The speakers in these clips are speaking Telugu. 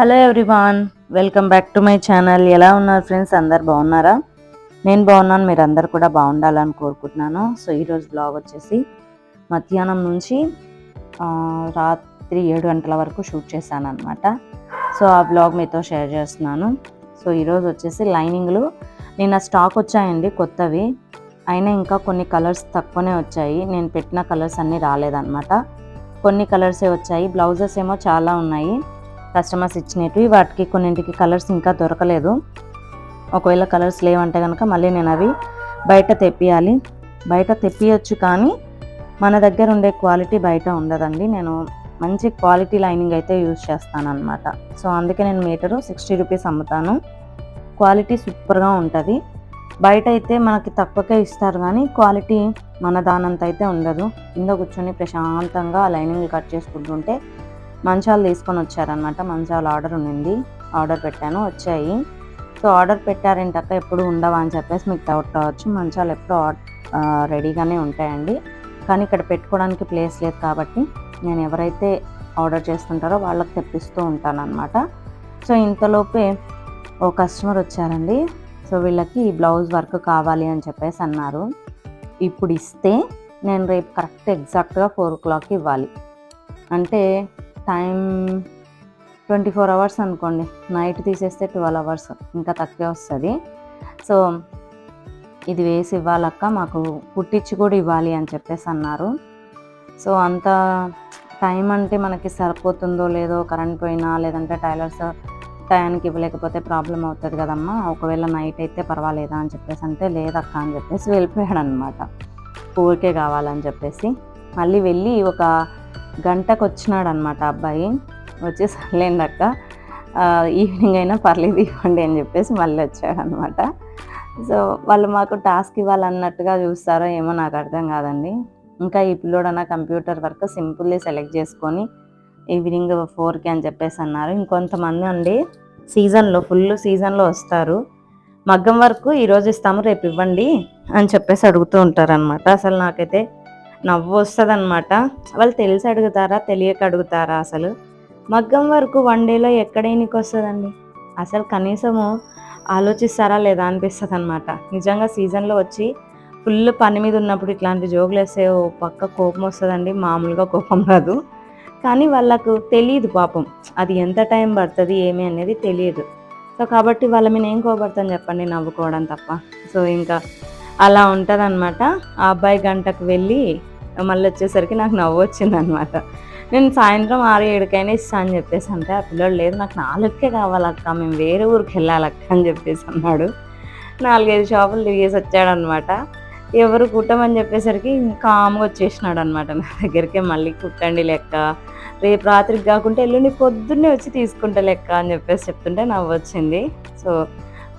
Hello everyone welcome back to my channel. ఎలా ఉన్నారు ఫ్రెండ్స్? అందరు బాగున్నారా? నేను బాగున్నాను మీరు అందరు కూడా బాగుండాలని కోరుకుంటున్నాను. సో ఈరోజు బ్లాగ్ వచ్చేసి మధ్యాహ్నం నుంచి రాత్రి ఏడు గంటల వరకు షూట్ చేశాను అనమాట సో ఆ బ్లాగ్ మీతో షేర్ చేస్తున్నాను. సో ఈరోజు వచ్చేసి లైనింగ్లు. నిన్న స్టాక్ వచ్చాయండి కొత్తవి. అయినా ఇంకా కొన్ని కలర్స్ తక్కువనే వచ్చాయి. నేను పెట్టిన కలర్స్ అన్నీ రాలేదన్నమాట. కొన్ని కలర్సే వచ్చాయి. బ్లౌజెస్ ఏమో చాలా ఉన్నాయి. కస్టమర్స్ ఇచ్చినవి వాటికి కొన్నింటికి కలర్స్ ఇంకా దొరకలేదు. ఒకవేళ కలర్స్ లేవంటే కనుక మళ్ళీ నేను అవి బయట తెప్పియాలి. బయట తెప్పియచ్చు కానీ మన దగ్గర ఉండే క్వాలిటీ బయట ఉండదండి. నేను మంచి క్వాలిటీ లైనింగ్ అయితే యూజ్ చేస్తాను అనమాట సో అందుకే నేను మీటరు సిక్స్టీ రూపీస్ అమ్ముతాను. క్వాలిటీ సూపర్గా ఉంటుంది. బయట అయితే మనకి తక్కువకే ఇస్తారు కానీ క్వాలిటీ మన దానంత అయితే ఉండదు. కింద కూర్చొని ప్రశాంతంగా లైనింగ్ కట్ చేసుకుంటుంటే మంచాలు తీసుకొని వచ్చారనమాట మంచాలు ఆర్డర్ ఉండింది. ఆర్డర్ పెట్టాను వచ్చాయి. సో ఆర్డర్ పెట్టారేంటక్క ఎప్పుడు ఉండవా అని చెప్పేసి మీకు డౌట్ రావచ్చు మంచాలు ఎప్పుడు రెడీగానే ఉంటాయండి. కానీ ఇక్కడ పెట్టుకోవడానికి ప్లేస్ లేదు కాబట్టి నేను ఎవరైతే ఆర్డర్ చేస్తుంటారో వాళ్ళకి తెప్పిస్తూ ఉంటాను అనమాట సో ఇంతలోపే ఓ కస్టమర్ వచ్చారండి. సో వీళ్ళకి ఈ బ్లౌజ్ వర్క్ కావాలి అని చెప్పేసి అన్నారు. ఇప్పుడు ఇస్తే నేను రేపు కరెక్ట్ ఎగ్జాక్ట్గా ఫోర్ ఓ క్లాక్కి ఇవ్వాలి. అంటే టైం ట్వంటీ ఫోర్ అవర్స్ అనుకోండి. నైట్ తీసేస్తే ట్వెల్వ్ అవర్స్ ఇంకా తక్కువే వస్తుంది. సో ఇది వేసి ఇవ్వాలక్క మాకు కుట్టించి కూడా ఇవ్వాలి అని చెప్పేసి అన్నారు. సో అంత టైం అంటే మనకి సరిపోతుందో లేదో కరెంట్ పోయినా లేదంటే టైలర్స్ టైంకి ఇవ్వలేకపోతే ప్రాబ్లం అవుతుంది కదమ్మా. ఒకవేళ నైట్ అయితే పర్వాలేదా అని చెప్పేసి అంటే లేదక్క అని చెప్పేసి వెళ్ళిపోయాడు అనమాట ఊరికే కావాలని చెప్పేసి. మళ్ళీ వెళ్ళి ఒక గంటకు వచ్చినాడు అనమాట అబ్బాయి. వచ్చి సర్లేండి అక్క ఈవినింగ్ అయినా పర్లేదు ఇవ్వండి అని చెప్పేసి మళ్ళీ వచ్చాడు అనమాట సో వాళ్ళు మాకు టాస్క్ ఇవ్వాలన్నట్టుగా చూస్తారో ఏమో నాకు అర్థం కాదండి. ఇంకా ఈ పిల్లోడన కంప్యూటర్ వర్క్ సింపుల్లీ సెలెక్ట్ చేసుకొని ఈవినింగ్ ఫోర్కి అని చెప్పేసి అన్నారు. ఇంకొంతమంది అండి సీజన్లో ఫుల్ సీజన్లో వస్తారు. మగ్గం వరకు ఈరోజు ఇస్తాము రేపు ఇవ్వండి అని చెప్పేసి అడుగుతూ ఉంటారనమాట. అసలు నాకైతే నవ్వు వస్తుంది అనమాట వాళ్ళు తెలిసి అడుగుతారా తెలియక అడుగుతారా అసలు? మగ్గం వరకు వన్ డేలో ఎక్కడైనాకి వస్తుందండి? అసలు కనీసము ఆలోచిస్తారా లేదా అనిపిస్తుంది అనమాట నిజంగా సీజన్లో వచ్చి ఫుల్ పని మీద ఉన్నప్పుడు ఇట్లాంటి జోకులు వేస్తే ఓ పక్క కోపం వస్తుందండి. మామూలుగా కోపం రాదు. కానీ వాళ్ళకు తెలియదు పాపం. అది ఎంత టైం పడుతుంది ఏమి అనేది తెలియదు. సో కాబట్టి వాళ్ళ మీద ఏం కోపడతాను చెప్పండి నవ్వుకోవడం తప్ప. సో ఇంకా అలా ఉంటుంది అనమాట ఆ అబ్బాయి గంటకు వెళ్ళి మళ్ళీ వచ్చేసరికి నాకు నవ్వు వచ్చింది అనమాట నేను సాయంత్రం ఆరు ఏడుకైనా ఇస్తా అని చెప్పేసి అంటే ఆ పిల్లడు లేదు నాకు నాలుగుకే కావాలక్క మేము వేరే ఊరికి వెళ్ళాలక్క అని చెప్పేసి అన్నాడు. నాలుగైదు షాపులు తిరిగేసి వచ్చాడనమాట. ఎవరు కుట్టమని చెప్పేసరికి కామ్గా వచ్చేసినాడు అనమాట నా దగ్గరికి మళ్ళీ కుట్టండి లెక్క. రేపు రాత్రికి కాకుంటే ఎల్లుండి పొద్దున్నే వచ్చి తీసుకుంటా లెక్క అని చెప్పేసి చెప్తుంటే నవ్వు వచ్చింది. సో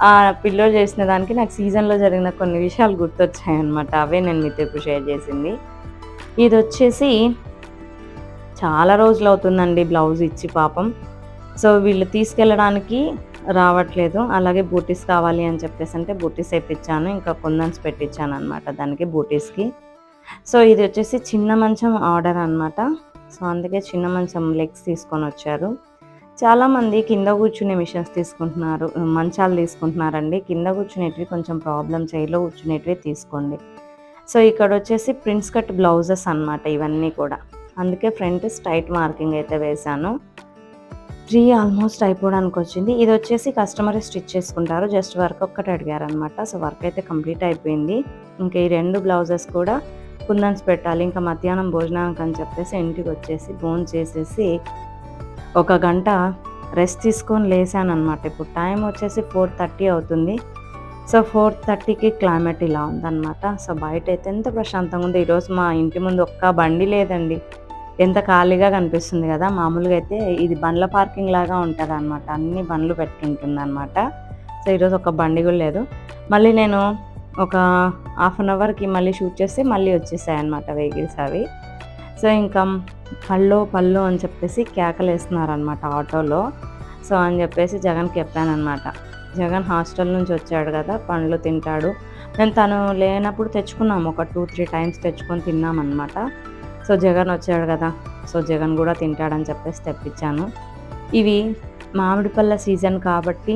ఆ పిల్లోడు చేసిన దానికి నాకు సీజన్లో జరిగిన కొన్ని విషయాలు గుర్తొచ్చాయి అనమాట అవే నేను మీతో ఇప్పుడు షేర్ చేసింది. ఇది వచ్చేసి చాలా రోజులు అవుతుందండి బ్లౌజ్ ఇచ్చి పాపం. సో వీళ్ళు తీసుకెళ్ళడానికి రావట్లేదు. అలాగే బూటీస్ కావాలి అని చెప్పేసి అంటే బూటీస్ వేయించాను ఇంకా కుందన్స్ పెట్టించాను అనమాట దానికి బూటీస్కి. సో ఇది వచ్చేసి చిన్న మంచం ఆర్డర్ అనమాట సో అందుకే చిన్న మంచం లెగ్స్ తీసుకొని వచ్చారు. చాలామంది కింద కూర్చునే మిషన్స్ తీసుకుంటున్నారు మంచాలు తీసుకుంటున్నారండి. కింద కూర్చునేటివి కొంచెం ప్రాబ్లం చైర్లో కూర్చునేటివి తీసుకోండి. సో ఇక్కడ వచ్చేసి ప్రిన్స్ కట్ బ్లౌజెస్ అన్నమాట ఇవన్నీ కూడా. అందుకే ఫ్రంట్ స్ట్రైట్ మార్కింగ్ అయితే వేశాను. త్రీ ఆల్మోస్ట్ అయిపోవడానికి వచ్చింది ఇది వచ్చేసి కస్టమర్ స్టిచ్ చేసుకుంటారు. జస్ట్ వర్క్ ఒక్కటి అడిగారనమాట సో వర్క్ అయితే కంప్లీట్ అయిపోయింది. ఇంకా ఈ రెండు బ్లౌజెస్ కూడా కుందన్స్ పెట్టాలి. ఇంకా మధ్యాహ్నం భోజనానికి అని చెప్పేసి ఇంటికి వచ్చేసి ఫోన్ చేసేసి ఒక గంట రెస్ట్ తీసుకొని లేసాను అనమాట ఇప్పుడు టైం వచ్చేసి ఫోర్ థర్టీ అవుతుంది. సో ఫోర్ థర్టీకి క్లైమేట్ ఇలా ఉందన్నమాట. సో బయట అయితే ఎంత ప్రశాంతంగా ఉంది. ఈరోజు మా ఇంటి ముందు ఒక్క బండి లేదండి. ఎంత ఖాళీగా కనిపిస్తుంది కదా. మామూలుగా అయితే ఇది బండ్ల పార్కింగ్ లాగా ఉంటుంది అనమాట అన్ని బండ్లు పెట్టుంటుంది అనమాట సో ఈరోజు ఒక బండి కూడా లేదు. మళ్ళీ నేను ఒక హాఫ్ అన్ అవర్కి మళ్ళీ షూట్ చేస్తే మళ్ళీ వచ్చేసాయి అనమాట వెహికల్స్ అవి. సో ఇంకా పళ్ళు పళ్ళు అని చెప్పేసి కేకలు వేస్తున్నారు అనమాట ఆటోలో. సో అని చెప్పేసి జగన్కి చెప్పాను అనమాట జగన్ హాస్టల్ నుంచి వచ్చాడు కదా పండ్లు తింటాడు. నేను తను లేనప్పుడు తెచ్చుకున్నాము ఒక టూ త్రీ టైమ్స్ తెచ్చుకొని తిన్నామన్నమాట. సో జగన్ వచ్చాడు కదా సో జగన్ కూడా తింటాడని చెప్పేసి తెప్పించాను. ఇవి మామిడి పళ్ళ సీజన్ కాబట్టి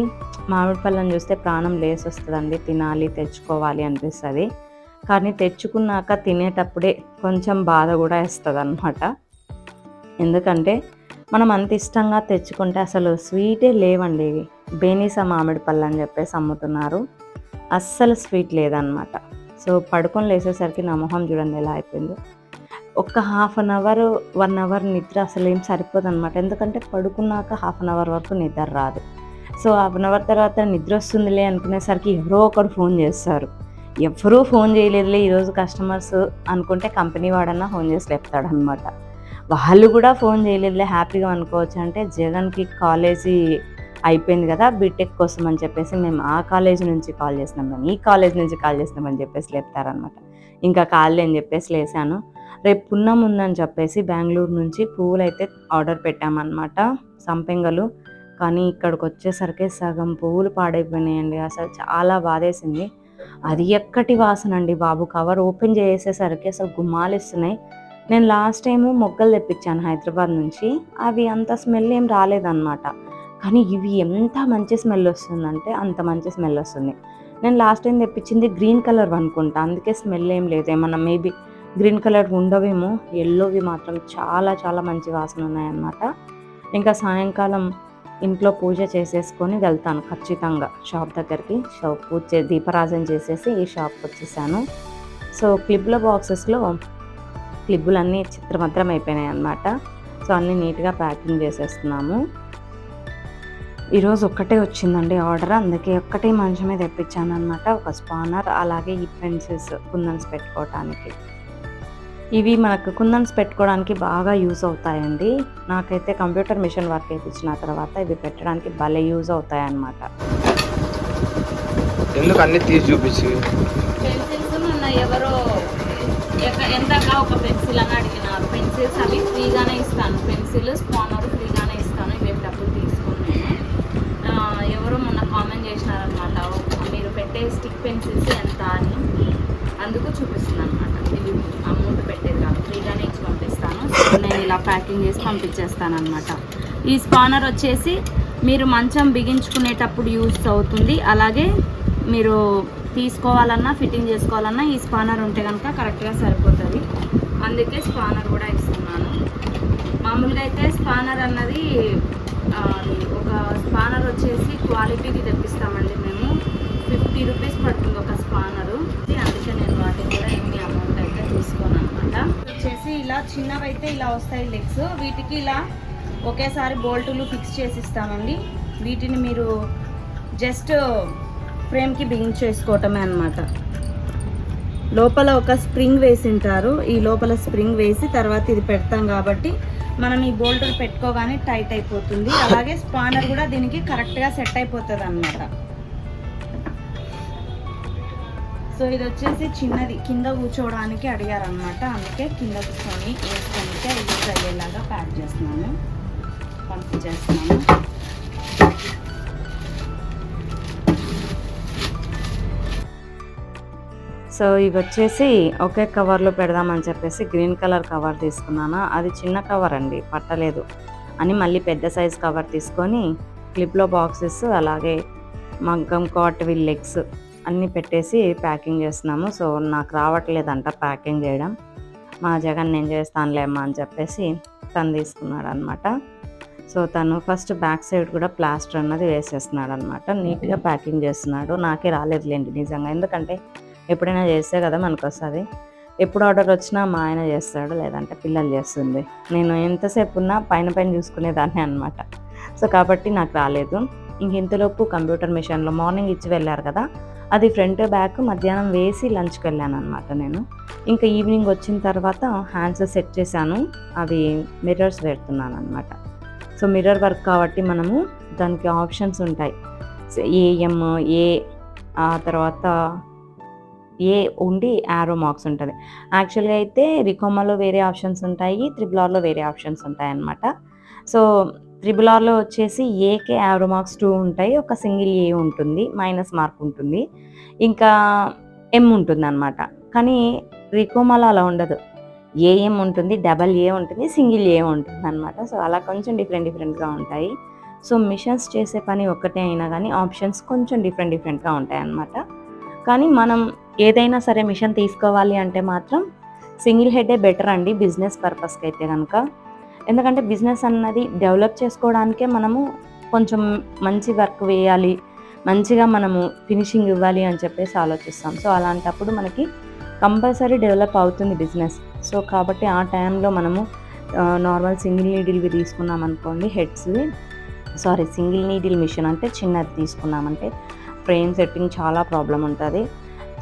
మామిడి పళ్ళని చూస్తే ప్రాణం లేసి వస్తుందండి తినాలి తెచ్చుకోవాలి అనిపిస్తుంది. కానీ తెచ్చుకున్నాక తినేటప్పుడే కొంచెం బాధ కూడా వేస్తుంది అనమాట ఎందుకంటే మనం అంత ఇష్టంగా తెచ్చుకుంటే అసలు స్వీటే లేవండి ఇవి. బేనీసా మామిడి పళ్ళు అని చెప్పేసి అమ్ముతున్నారు. అస్సలు స్వీట్ లేదనమాట సో పడుకొని లేసేసరికి నా మొహం చూడండి ఎలా అయిపోయిందో. ఒక్క half an hour one hour నిద్ర అసలు ఏం సరిపోదు అనమాట ఎందుకంటే పడుకున్నాక హాఫ్ అన్ అవర్ వరకు నిద్ర రాదు. సో హాఫ్ అన్ అవర్ తర్వాత నిద్ర వస్తుందిలే అనుకునేసరికి ఎవరో ఒకరు ఫోన్ చేస్తారు. ఎవరూ ఫోన్ చేయలేదులే ఈరోజు కస్టమర్స్ అనుకుంటే కంపెనీ వాడన్నా ఫోన్ చేసి లేపుతాడు అనమాట వాళ్ళు కూడా ఫోన్ చేయలేదులే హ్యాపీగా అనుకోవచ్చు. అంటే జగన్కి కాలేజీ అయిపోయింది కదా బీటెక్ కోసం అని చెప్పేసి మేము ఆ కాలేజ్ నుంచి కాల్ చేసినాం. మేము ఈ కాలేజ్ నుంచి కాల్ చేసినామని చెప్పేసి లేపుతారనమాట ఇంకా కాళ్ళు అని చెప్పేసి లేసాను. రేపు పున్నం ఉందని చెప్పేసి బెంగళూరు నుంచి పువ్వులు అయితే ఆర్డర్ పెట్టామన్నమాట సంపెంగలు. కానీ ఇక్కడికి వచ్చేసరికి సగం పువ్వులు పాడైపోయినాయండి. అసలు చాలా బాధేసింది. అది ఎక్కటి వాసన అండి బాబు. కవర్ ఓపెన్ చేసేసరికి అసలు గుమ్మాలిస్తున్నాయి. నేను లాస్ట్ టైము మొగ్గలు తెప్పించాను హైదరాబాద్ నుంచి. అవి అంత స్మెల్ ఏం రాలేదన్నమాట. కానీ ఇవి ఎంత మంచి స్మెల్ వస్తుందంటే అంత మంచి స్మెల్ వస్తుంది. నేను లాస్ట్ టైం తెప్పించింది గ్రీన్ కలర్ అనుకుంటా. అందుకే స్మెల్ ఏం లేదు. ఏమన్నా మేబీ గ్రీన్ కలర్ ఉండవేమో. ఎల్లోవి మాత్రం చాలా చాలా మంచి వాసన ఉన్నాయన్నమాట. ఇంకా సాయంకాలం ఇంట్లో పూజ చేసేసుకొని వెళ్తాను ఖచ్చితంగా. షాప్ దగ్గరికి. షాప్ పూజ చే చేసేసి ఈ షాప్కి వచ్చేసాను. సో క్లిప్ల బాక్సెస్లో క్లిప్పులన్నీ చిత్రమద్రం అయిపోయినాయి అన్నమాట. సో అన్నీ నీట్గా ప్యాకింగ్ చేసేస్తున్నాము. ఈరోజు ఒక్కటే వచ్చిందండి ఆర్డర్. అందుకే ఒక్కటే మంచమే తెప్పించాను అనమాట ఒక స్పానర్ అలాగే ఈ పెన్సిల్స్ కుందన్స్ పెట్టుకోవటానికి. ఇవి మనకు కుందన్స్ పెట్టుకోవడానికి బాగా యూజ్ అవుతాయండి. నాకైతే కంప్యూటర్ మిషన్ వర్క్ వేయించిన తర్వాత ఇవి పెట్టడానికి భలే యూజ్ అవుతాయి అన్నమాట ఎందుకు అన్ని తీసి చూపించి ఎవరో ఎంతగా ఒక పెన్సిల్ అని అడిగినారు. పెన్సిల్స్ అవి ఫ్రీగానే ఇస్తాను. పెన్సిల్ స్పానర్ ఫ్రీగానే ఇస్తాను. ఇవి డబ్బులు తీసుకుని ఎవరో మొన్న కామెంట్ చేసినారనమాట మీరు పెట్టే స్టిక్ పెన్సిల్స్ ఎంత అని? అందుకు చూపిస్తుంది అనమాట ఇది అమౌంట్ పెట్టేది కాదు. ఫ్రీగానే ఇచ్చి పంపిస్తాను. నేను ఇలా ప్యాకింగ్ చేసి పంపించేస్తాను అనమాట ఈ స్పానర్ వచ్చేసి మీరు మంచం బిగించుకునేటప్పుడు యూస్ అవుతుంది. అలాగే మీరు తీసుకోవాలన్నా ఫిట్టింగ్ చేసుకోవాలన్నా ఈ స్పానర్ ఉంటే కనుక కరెక్ట్గా సరిపోతుంది. అందుకే స్పానర్ కూడా ఇస్తున్నాను. మామూలుగా అయితే స్పానర్ అన్నది ఒక స్పానర్ వచ్చేసి క్వాలిటీది తెప్పిస్తామండి మేము. ఫిఫ్టీ రూపీస్ పడుతుంది ఒక స్పానరు. అందుకే నేను వాటికి కూడా ఎన్ని అమౌంట్ అయితే తీసుకోను అనమాట వచ్చేసి ఇలా చిన్నవైతే ఇలా వస్తాయి లెగ్స్. వీటికి ఇలా ఒకేసారి బోల్టులు ఫిక్స్ చేసి ఇస్తామండి. వీటిని మీరు జస్ట్ ఫ్రేమ్కి బిగించేసుకోవటమే అన్నమాట. లోపల ఒక స్ప్రింగ్ వేసింటారు. ఈ లోపల స్ప్రింగ్ వేసి తర్వాత ఇది పెడతాం కాబట్టి మనం ఈ బోల్టర్ పెట్టుకోగానే టైట్ అయిపోతుంది. అలాగే స్పానర్ కూడా దీనికి కరెక్ట్గా సెట్ అయిపోతుంది అనమాట సో ఇది వచ్చేసి చిన్నది. కింద కూర్చోవడానికి అడిగారనమాట అందుకే కింద కూర్చొని వేసుకోనికే యూజ్ అయ్యేలాగా ప్యాక్ చేస్తున్నాను. పంపించేస్తున్నాను సో ఇవి వచ్చేసి ఒకే కవర్లో పెడదామని చెప్పేసి గ్రీన్ కలర్ కవర్ తీసుకున్నాను? అది చిన్న కవర్ అండి పట్టలేదు. అని మళ్ళీ పెద్ద సైజ్ కవర్ తీసుకొని క్లిప్లో బాక్సెస్ అలాగే మగ్గం కాట్ విల్ లెగ్స్ అన్నీ పెట్టేసి ప్యాకింగ్ చేస్తున్నాము. సో నాకు రావట్లేదంట ప్యాకింగ్ చేయడం. మా జగన్ నేను చేస్తానులేమ్మా అని చెప్పేసి తను తీసుకున్నాడు అనమాట సో తను ఫస్ట్ బ్యాక్ సైడ్ కూడా ప్లాస్టర్ అన్నది వేసేస్తున్నాడు అనమాట నీట్గా ప్యాకింగ్ చేస్తున్నాడు. నాకే రాలేదులేండి నిజంగా. ఎందుకంటే ఎప్పుడైనా చేస్తే కదా మనకు వస్తుంది ఎప్పుడు ఆర్డర్ వచ్చినా మా ఆయన చేస్తాడు లేదంటే పిల్లలు చేస్తుంది. నేను ఎంతసేపు ఉన్నా పైన పైన చూసుకునేదాన్ని అనమాట సో కాబట్టి నాకు రాలేదు. ఇంక ఇంతలోపు కంప్యూటర్ మిషన్లో మార్నింగ్ ఇచ్చి వెళ్ళారు కదా అది ఫ్రంట్ బ్యాక్ మధ్యాహ్నం వేసి లంచ్కి వెళ్ళాను అనమాట నేను. ఇంకా ఈవినింగ్ వచ్చిన తర్వాత హ్యాండ్స్ సెట్ చేశాను అవి మిర్రర్స్ పెడుతున్నాను అనమాట సో మిర్రర్ వర్క్ కాబట్టి మనము దానికి ఆప్షన్స్ ఉంటాయి. ఏఎం ఏ ఆ తర్వాత ఏ ఉండి యారో మార్క్స్ ఉంటుంది. యాక్చువల్గా అయితే రికోమాలో వేరే ఆప్షన్స్ ఉంటాయి త్రిబుల్ ఆర్లో వేరే ఆప్షన్స్ ఉంటాయి అన్నమాట సో త్రిబుల్ ఆర్లో వచ్చేసి ఏకే యారో మార్క్స్ టూ ఉంటాయి ఒక సింగిల్ ఏ ఉంటుంది మైనస్ మార్క్ ఉంటుంది ఇంకా ఎం ఉంటుంది అనమాట కానీ రికోమాలో అలా ఉండదు. ఏఎం ఉంటుంది డబల్ ఏ ఉంటుంది సింగిల్ ఏ ఉంటుంది అనమాట సో అలా కొంచెం డిఫరెంట్ డిఫరెంట్గా ఉంటాయి. సో మిషన్స్ చేసే పని ఒక్కటే అయినా కానీ ఆప్షన్స్ కొంచెం డిఫరెంట్ డిఫరెంట్గా ఉంటాయి అన్నమాట కానీ మనం ఏదైనా సరే మిషన్ తీసుకోవాలి అంటే మాత్రం సింగిల్ హెడ్డే బెటర్ అండి బిజినెస్ పర్పస్కి అయితే కనుక ఎందుకంటే బిజినెస్ అన్నది డెవలప్ చేసుకోవడానికే మనము కొంచెం మంచి వర్క్ వేయాలి మంచిగా మనము ఫినిషింగ్ ఇవ్వాలి అని చెప్పేసి ఆలోచిస్తాం. సో అలాంటప్పుడు మనకి కంపల్సరీ డెవలప్ అవుతుంది బిజినెస్. సో కాబట్టి ఆ టైంలో మనము నార్మల్ సింగిల్ నీడిల్వి తీసుకున్నాం అనుకోండి హెడ్స్వి సారీ సింగిల్ నీడిల్ మిషన్ అంటే చిన్నది తీసుకున్నామంటే ఫ్రేమ్ సెట్టింగ్ చాలా ప్రాబ్లం ఉంటుంది.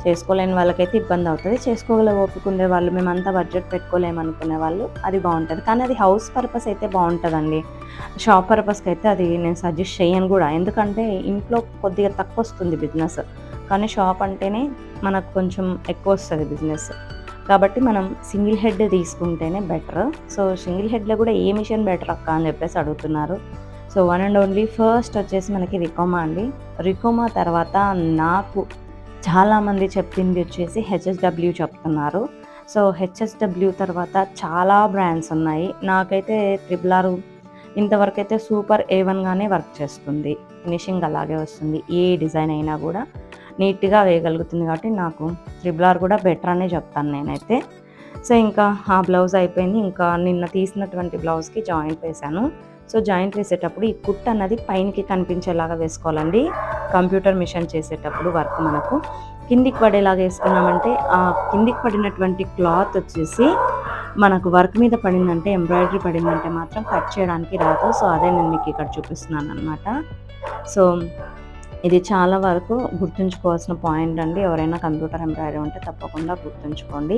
చేసుకోలేని వాళ్ళకైతే ఇబ్బంది అవుతుంది. చేసుకోగల ఓపిక ఉండే వాళ్ళు మేమంతా బడ్జెట్ పెట్టుకోలేము అనుకునే వాళ్ళు అది బాగుంటుంది. కానీ అది హౌస్ పర్పస్ అయితే బాగుంటుందండి. షాప్ పర్పస్కి అయితే అది నేను సజెస్ట్ చేయను కూడా. ఎందుకంటే ఇంట్లో కొద్దిగా తక్కువ వస్తుంది బిజినెస్ కానీ షాప్ అంటేనే మనకు కొంచెం ఎక్కువ వస్తుంది బిజినెస్ కాబట్టి మనం సింగిల్ హెడ్ తీసుకుంటేనే బెటర్ సో సింగిల్ హెడ్లో కూడా ఏ మిషన్ బెటర్ అక్క అని చెప్పేసి అడుగుతున్నారు. So one and only first వచ్చేసి మనకి రికోమా అండి. రికోమా తర్వాత నాకు చాలామంది చెప్పింది వచ్చేసి హెచ్ఎస్డబ్ల్యూ చెప్తున్నారు. సో హెచ్ఎస్డబ్ల్యూ తర్వాత చాలా బ్రాండ్స్ ఉన్నాయి. నాకైతే ట్రిపుల్ ఆర్ ఇంతవరకు అయితే సూపర్ ఏ వన్గానే వర్క్ చేస్తుంది. ఫినిషింగ్ అలాగే వస్తుంది. ఏ డిజైన్ అయినా కూడా నీట్గా వేయగలుగుతుంది కాబట్టి నాకు ట్రిపుల్ ఆర్ కూడా బెటర్ అనే చెప్తాను నేనైతే. సో ఇంకా ఆ బ్లౌజ్ అయిపోయింది. ఇంకా నిన్న తీసినటువంటి బ్లౌజ్కి జాయింట్ వేశాను. సో జాయింట్ వేసేటప్పుడు ఈ కుట్ అన్నది పైనకి కనిపించేలాగా వేసుకోవాలండి. కంప్యూటర్ మిషన్ చేసేటప్పుడు వర్క్ మనకు. కిందికి పడేలాగా వేసుకున్నామంటే ఆ కిందికి పడినటువంటి క్లాత్ వచ్చేసి మనకు వర్క్ మీద పడిందంటే ఎంబ్రాయిడరీ పడిందంటే మాత్రం కట్ చేయడానికి రాదు. సో అదే నేను మీకు ఇక్కడ చూపిస్తున్నాను అనమాట సో ఇది చాలా వరకు గుర్తుంచుకోవాల్సిన పాయింట్ అండి. ఎవరైనా కంప్యూటర్ ఎంబ్రాయిడరీ ఉంటే తప్పకుండా గుర్తుంచుకోండి.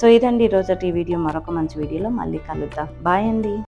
సో ఇదండి ఈరోజు ఈ వీడియో. మరొక మంచి వీడియోలో మళ్ళీ కలుద్దాం. బాయ్ అండి.